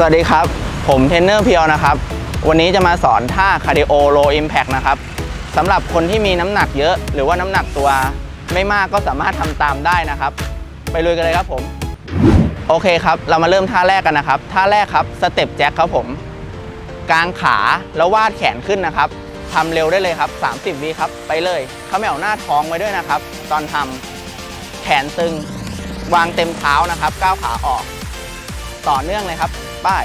สวัสดีครับ ผมเทรนเนอร์เพียวนะครับ วันนี้จะมาสอนท่าคาร์ดิโอโลอิมแพกนะครับสำหรับคนที่มีน้ำหนักเยอะ หรือว่าน้ำหนักตัวไม่มากก็สามารถทำตามได้นะครับ ไปลุยกันเลยครับผม โอเคครับ เรามาเริ่มท่าแรกกันนะครับ ท่าแรกครับสเต็ปแจ็คครับผมกางขาแล้ววาดแขนขึ้นนะครับทำเร็วได้เลยครับ 30วิครับ ไปเลยเขมวหน้าท้องไว้ด้วยนะครับ ตอนทำแขนตึง วางเต็มเท้านะครับ ก้าวขาออก ต่อเนื่องเลยครับ ป้าย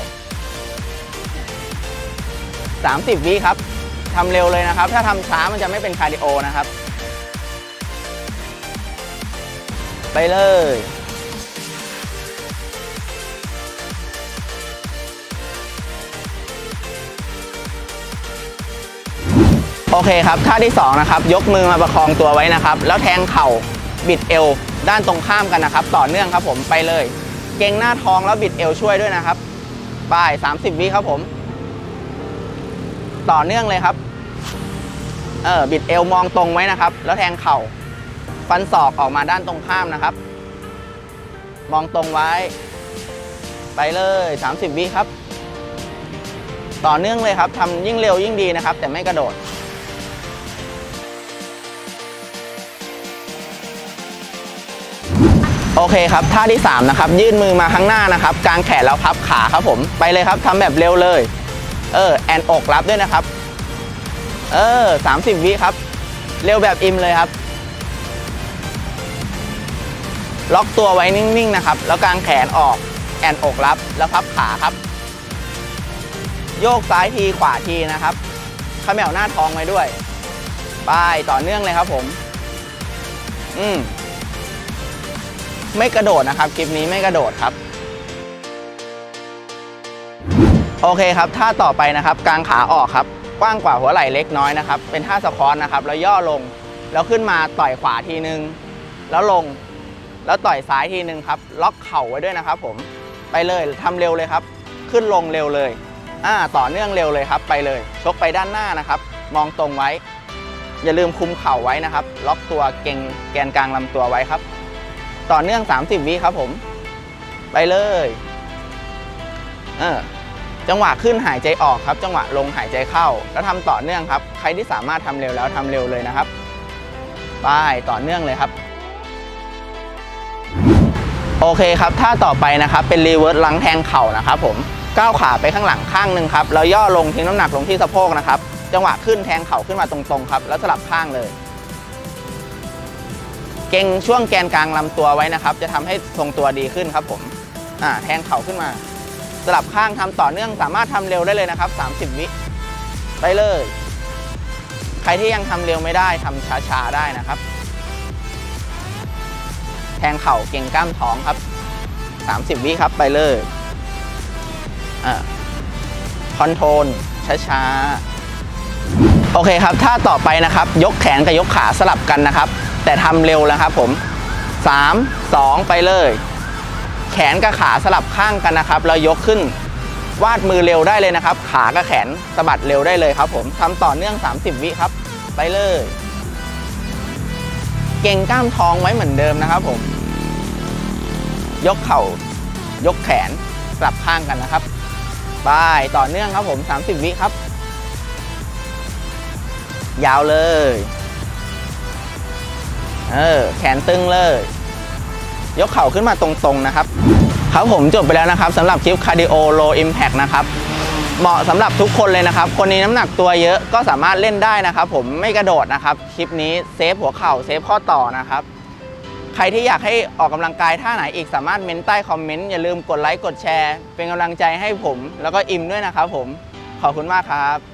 30 วิครับทำเร็วเลยนะครับ ถ้าทำช้ามันจะไม่เป็นคาร์ดิโอนะครับ ไปเลยโอเคครับท่าที่2นะครับยกมือมาประคองตัวไว้นะครับ แล้วแทงเข่าบิดเอว ด้านตรงข้ามกันนะครับ ต่อเนื่องครับผมไปเลย เก่งหน้าท้องแล้วบิดเอวช่วยด้วยนะครับ ไป 30 วิครับผม ต่อเนื่องเลยครับ เออบิดเอวมองตรงไว้นะครับ แล้วแทงเข่า ฟันศอกออกมาด้านตรงข้ามนะครับ มองตรงไว้ ไปเลย 30 วิครับ ต่อเนื่องเลยครับทำยิ่งเร็วยิ่งดีนะครับ แต่ไม่กระโดด โอเคครับท่าที่3นะครับยื่นมือมาข้างหน้านะครับกางแขนแล้วพับขาครับผมไปเลยครับทำแบบเร็วเลย เออแอนอกรับด้วยนะครับ เออ30วิครับ เร็วแบบอิมเลยครับ ล็อกตัวไว้นิ่งๆนะครับ แล้วกางแขนออกแอนอกรับแล้วพับขาครับ โยกซ้ายทีขวาทีนะครับขมวหน้าท้องไว้ด้วยไปต่อเนื่องเลยครับผม อืม ไม่กระโดดนะครับคลิปนี้ไม่กระโดดครับ โอเคครับท่าต่อไปนะครับกางขาออกครับ กว้างกว่าหัวไหล่เล็กน้อยนะครับ เป็นท่าสควอตนะครับ แล้วย่อลง แล้วขึ้นมาต่อยขวาทีนึง แล้วลง แล้วต่อยซ้ายทีนึงครับ ล็อกเข่าไว้ด้วยนะครับ ผมไปเลยทำเร็วเลยครับ ขึ้นลงเร็วเลยอ่าต่อเนื่องเร็วเลยครับ ไปเลย ชกไปด้านหน้านะครับ มองตรงไว้ อย่าลืมคุมเข่าไว้นะครับ ล็อกตัวเก่งแกนกลางลำตัวไว้ครับ ต่อเนื่อง 30 วิครับผม ไปเลย เออจังหวะขึ้นหายใจออกครับ จังหวะลงหายใจเข้า แล้วทำต่อเนื่องครับ ใครที่สามารถทำเร็วแล้วทำเร็วเลยนะครับไปต่อเนื่องเลยครับ โอเคครับท่าต่อไปนะครับเป็นรีเวิร์สลังแทงเข่านะครับผมก้าวขาไปข้างหลังข้างหนึ่งครับแล้วย่อลงทิ้งน้ำหนักลงที่สะโพกนะครับ จังหวะขึ้นแทงเข่าขึ้นมาตรงๆครับ แล้วสลับข้างเลย เก่งช่วงแกนกลางลำตัวไว้นะครับ จะทำให้ทรงตัวดีขึ้นครับผมอ่าแทงเข่าขึ้นมา สลับข้างทำต่อเนื่องสามารถทำเร็วได้เลยนะครับ 30 วิไปเลย ใครที่ยังทำเร็วไม่ได้ทำช้าๆได้นะครับ แทงเข่าเก่งกล้ามท้องครับ 30 วิครับไปเลยอ่าคอนโทรลช้าๆ โอเคครับท่าต่อไปนะครับ ยกแขนกับยกขาสลับกันนะครับ แต่ทำเร็วแล้วครับผม 3 2 ไปเลย แขนกับขาสลับข้างกันนะครับแล้วยกขึ้นวาดมือเร็วได้เลยนะครับ ขากับแขนสะบัดเร็วได้เลยครับ ผมทำต่อเนื่อง 30 วิครับ ไปเลย เก่งกล้ามท้องไว้เหมือนเดิมนะครับ ผม ยกเข่ายกแขนสลับข้างกันนะครับบายต่อเนื่องครับผม 30 วิครับ ยาวเลย เออ แขนตึงเลย ยกเข่าขึ้นมาตรงๆนะครับ ครับผมจบไปแล้วนะครับสำหรับคลิป Cardio Low Impact นะครับ เหมาะสำหรับทุกคนเลยนะครับ คนนี้น้ำหนักตัวเยอะก็สามารถเล่นได้นะครับ ผมไม่กระโดดนะครับ คลิปนี้เซฟหัวเข่าเซฟข้อต่อนะครับ ใครที่อยากให้ออกกำลังกายท่าไหนอีกสามารถเม้นใต้คอมเมนต์อย่าลืมกดไลค์กดแชร์ เป็นกำลังใจให้ผม แล้วก็อิมด้วยนะครับผมขอบคุณมากครับ